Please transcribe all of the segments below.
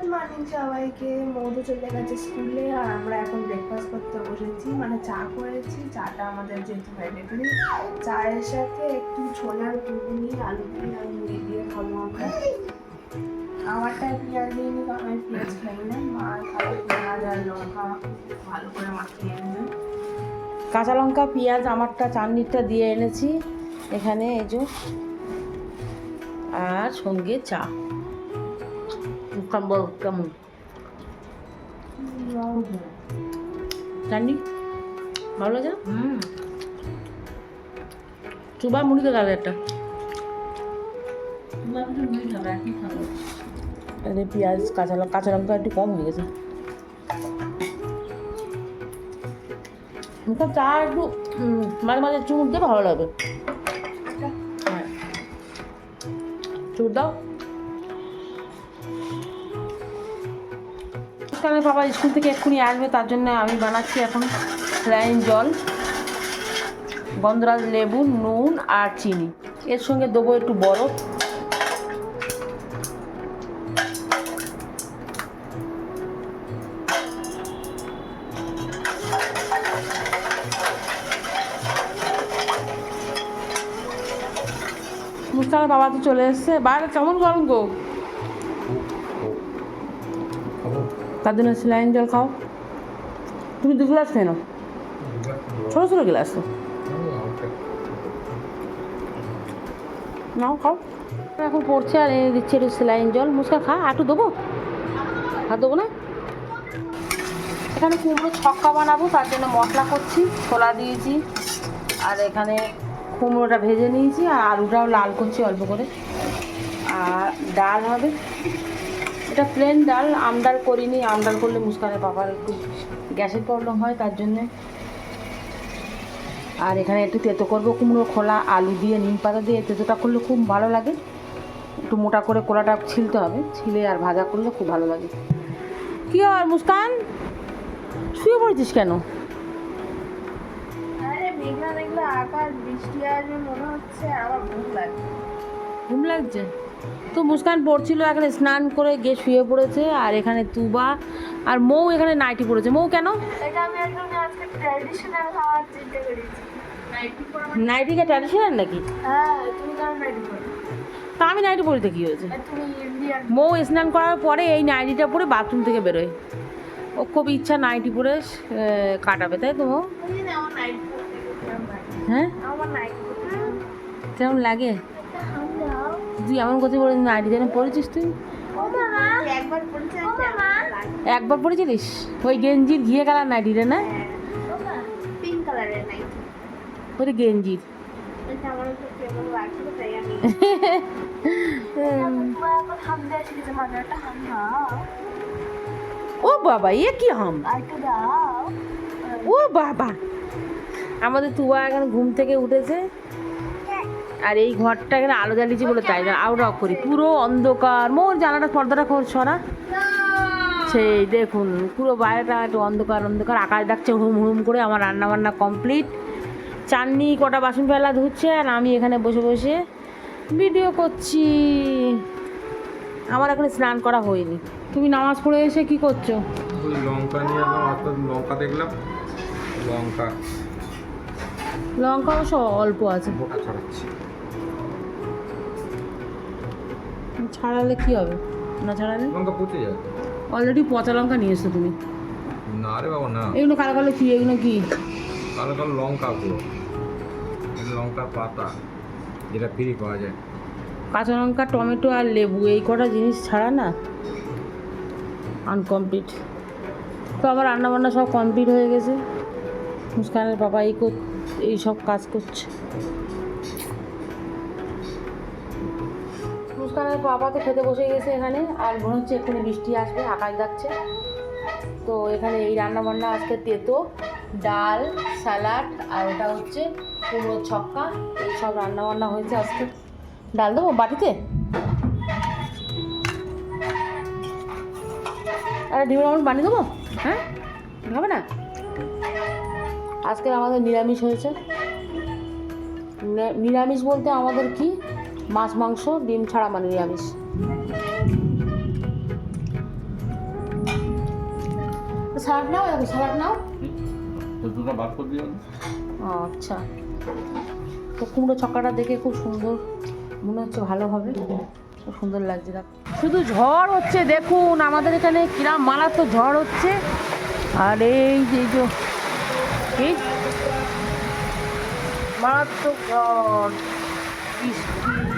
Good morning সবাইকে। মধু চলে গেছে স্কুলে আর আমরা এখন ব্রেকফাস্ট করতে বসেছি। মানে চা করেছি। চাটা আমাদের যেহেতু ভেজিটেবল চায়ের সাথে একটু ছোলার ঘুগনি আলু দিয়ে আর দিয়ে খাব আমরা। আমারটা পেঁয়াজ দিয়ে নি আমি পেঁয়াজ খাই না। মা খাবে পেঁয়াজ আর লঙ্কা ভালো করে মাখিয়ে নেবে। কাঁচা লঙ্কা, পেঁয়াজ, আমারটা চাটনিটা দিয়ে এনেছি। এখানে এই যে, আর সঙ্গে চা। কেমন কেমন চাটনি ভালো লাগে চুবা মুড়ি তো গেলে একটা আরে পেঁয়াজ কাঁচা লঙ্কা কাঁচা লঙ্কা একটু কম হয়ে গেছে চা একটু মাঝে মাঝে চুমুক দিয়ে ভালো লাগবে চুর দাও কারণে বাবা স্কুল থেকে এক্ষুনি আসবে, তার জন্য আমি বানাচ্ছি এখন স্যালাইন জল, গন্ধরাজ লেবু, নুন আর চিনি। এর সঙ্গে দেবো একটু বরফ। মুস্তাকের বাবা তো চলে এসছে। বাইরে কেমন গরম গো? তার জন্য স্যালাইন জল খাও। তুমি দু গ্লাস খেয়ে নাও। ছোটো ছোটো গ্লাস। তো নাও, খাও। এখন পড়ছে আর এনে দিচ্ছে একটু স্যালাইন জল। মুসকা খা আটু দেবো? খা দেবো না? এখানে কুমড়ো ছক্কা বানাবো, তার জন্য মশলা করছি, ছোলা দিয়েছি, আর এখানে কুমড়োটা ভেজে নিয়েছি, আর আলুটাও লাল করছি অল্প করে। আর ডাল হবে। এটা প্লেন ডাল আমডাল করিনি আমডাল করলে মুস্কানের বাবার একটু গ্যাসের প্রবলেম হয় তার জন্যে। আর এখানে একটু তেতো করব কুমড়ো খোলা আলু দিয়ে নিম পাতা দিয়ে তেতোটা করলে খুব ভালো লাগে। একটু মোটা করে কোলাটা ছিলতে হবে ছিলে আর ভাজা করলে খুব ভালো লাগে। কি আর মুস্কান? শুয়ে পড়েছিস কেন? মেঘলা মেঘলা আকাশ বৃষ্টি আসবে মনে হচ্ছে আর আমার লাগছে। ঘুম লাগছে? তো মুস্কান পড়ছিল এখানে স্নান করে গিয়ে শুয়ে পড়েছে আর এখানে তুবা আর মৌ এখানে নাইটি পড়েছে মৌ কেন? একদম আজকে ট্র্যাডিশনাল নাইটিকে নাকি? হ্যাঁ তা আমি নাইটি পরিতে কী হয়েছে? মৌ স্নান করার পরে এই নাইটিটা পরে বাথরুম থেকে বেরোয়। ও খুব ইচ্ছা নাইটি পরে কাটাবে তাই তো পরতে কেমন লাগে? হ্যাঁ? আমার কেমন লাগে? তুই এমন কথা বলে নাইটি যেন পড়েছিস তুই? একবার পরেছিলিস ওই গেঞ্জির ঘিয়ে নাইটিটা না নাইটি ওই গেঞ্জির। মানে একটা হাম দাও। ও বাবা এ কি হাম? ও বাবা। আমাদের তুয়া এখন ঘুম থেকে উঠেছে। আর এই ঘরটা এখানে আলো জ্বালিয়েছি বলে তাই না? আউট অফ করি পুরো অন্ধকার। মোর জানাটা পর্দাটা খোঁজ সরা সেই দেখুন পুরো বাইরেটা একটু অন্ধকার অন্ধকার। আকাশ ডাকছে হুম হুম করে আমার রান্না বান্না কমপ্লিট। চাননি কটা বাসন ফেলা ধুচ্ছে আর আমি এখানে বসে বসে ভিডিও করছি। আমার এখানে স্নান করা হয়নি। তুমি নামাজ পড়ে এসে কি করছ? লঙ্কা নিয়ে এলাম লঙ্কা দেখলাম। লঙ্কা। লঙ্কা অবশ্য অল্প আছে। ছড়াচ্ছি। ছাড়ালে কি হবে? না ছাড়ালে? লঙ্কা পচে যাবে অলরেডি পচা লঙ্কা নিয়ে এসছো তুমি। না রে বাবা না। এগুলো কালো কালো কি? এগুলো কি? কালো কালো লঙ্কা এটা লঙ্কার পাতা যেটা ফ্রি পাওয়া যায়। কাঁচা লঙ্কা টমেটো আর লেবু এই কটা জিনিস ছাড়া না? আনকমপ্লিট তো আমার রান্নাবান্না সব কমপ্লিট হয়ে গেছে। মুস্কানের বাবা এই এই সব কাজ করছে। মুস্কানের বাবা তো খেতে বসে গেছে এখানে, আর মনে হচ্ছে এক্ষুনি বৃষ্টি আসবে, আকাশ যাচ্ছে তো এখানে এই রান্না বান্না আজকে তেতো, ডাল, স্যালাড, আর ওটা হচ্ছে কুমড়ো ছক্কা, এই সব রান্না বান্না হয়েছে আজকে। ডাল দেবো বাটিতে? আর, ডিমের অমলেট বানিয়ে দেবো? হ্যাঁ? হবে না? আজকে আমাদের নিরামিষ হয়েছে। নিরামিষ বলতে আমাদের কি? মাছ মাংস ডিম ছাড়া মানে নিরামিষ। স্যালাড নাও দেখো স্যালাড নাও। তো আচ্ছা। তো কুমড়ো ছক্কাটা দেখে খুব সুন্দর। মনে হচ্ছে ভালো হবে। খুব সুন্দর লাগছে শুধু ঝড় হচ্ছে দেখুন আমাদের এখানে কিরাম মারাত্মক ঝড় হচ্ছে। আর এই যে যে এই মারাত্মক ঝড়।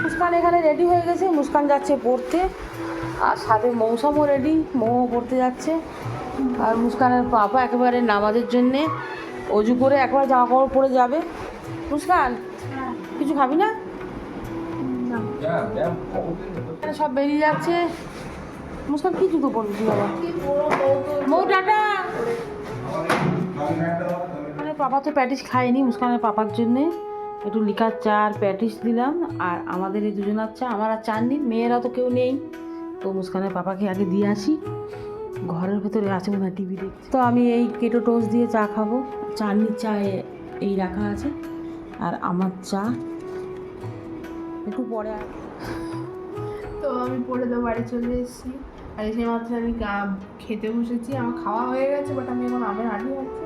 মুস্কান এখানে রেডি হয়ে গেছে, মুস্কান যাচ্ছে পড়তে। আর সাথে মৌসামও রেডি মৌ পড়তে যাচ্ছে। আর মুস্কানের পাপা একেবারে নামাজের জন্যে অজু করে একবার জামা কাপড় পরে যাবে। মুস্কান, কিছু খাবি না? সব বেরিয়ে যাচ্ছে। মুস্কান, কি জুতো পরবি তুই আবার? মৌ টাটা! মানে পাপা তো প্যাটিস খায়নি মুস্কানের পাপার জন্যে। একটু লিকার চা আর প্যাটিস দিলাম, আর আমাদের এই দুজনার চা আমার আর চা নেই, মেয়েরা তো কেউ নেই। তো মুস্কানের পাপাকে আগে দিয়ে আসি। ঘরের ভেতরে আছে মনে হয় টিভি দেখছে। তো আমি এই কেটো টোস্ট দিয়ে চা খাব। চাটনির চা এই রাখা আছে। আর আমার চা। একটু পরে তো আমি পড়ে তো বাড়ি চলে এসেছি। আর এসে মাত্র আমি খেতে বসেছি। আমার খাওয়া হয়ে গেছে বাট আমি এখন আমের আটি হচ্ছে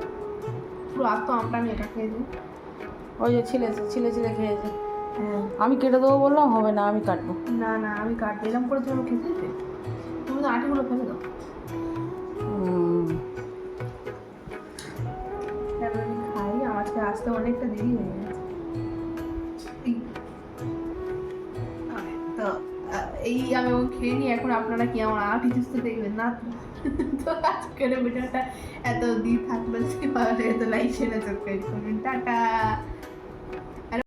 পুরো আর তো আমটা আমি এটা খেয়ে দিই ওই যে ছিলেছে ছিলে ছিলে খেয়েছে। হ্যাঁ। আমি কেটে দেবো বললাম হবে না আমি কাটবো। না না আমি কাট দিলাম করে তুমি খেতে তুমি তো আটিগুলো ফেলে দাও। খাই? আমার আসতে অনেকটা দেরি হয়ে গেছে। তো এই আমি ও খেয়ে নিই। এখন আপনারা কি আমার আটি চুস্ত দেখবেন? না তো? আজকের ভিডিওটা এত দিন থাকল লাইক টাটা।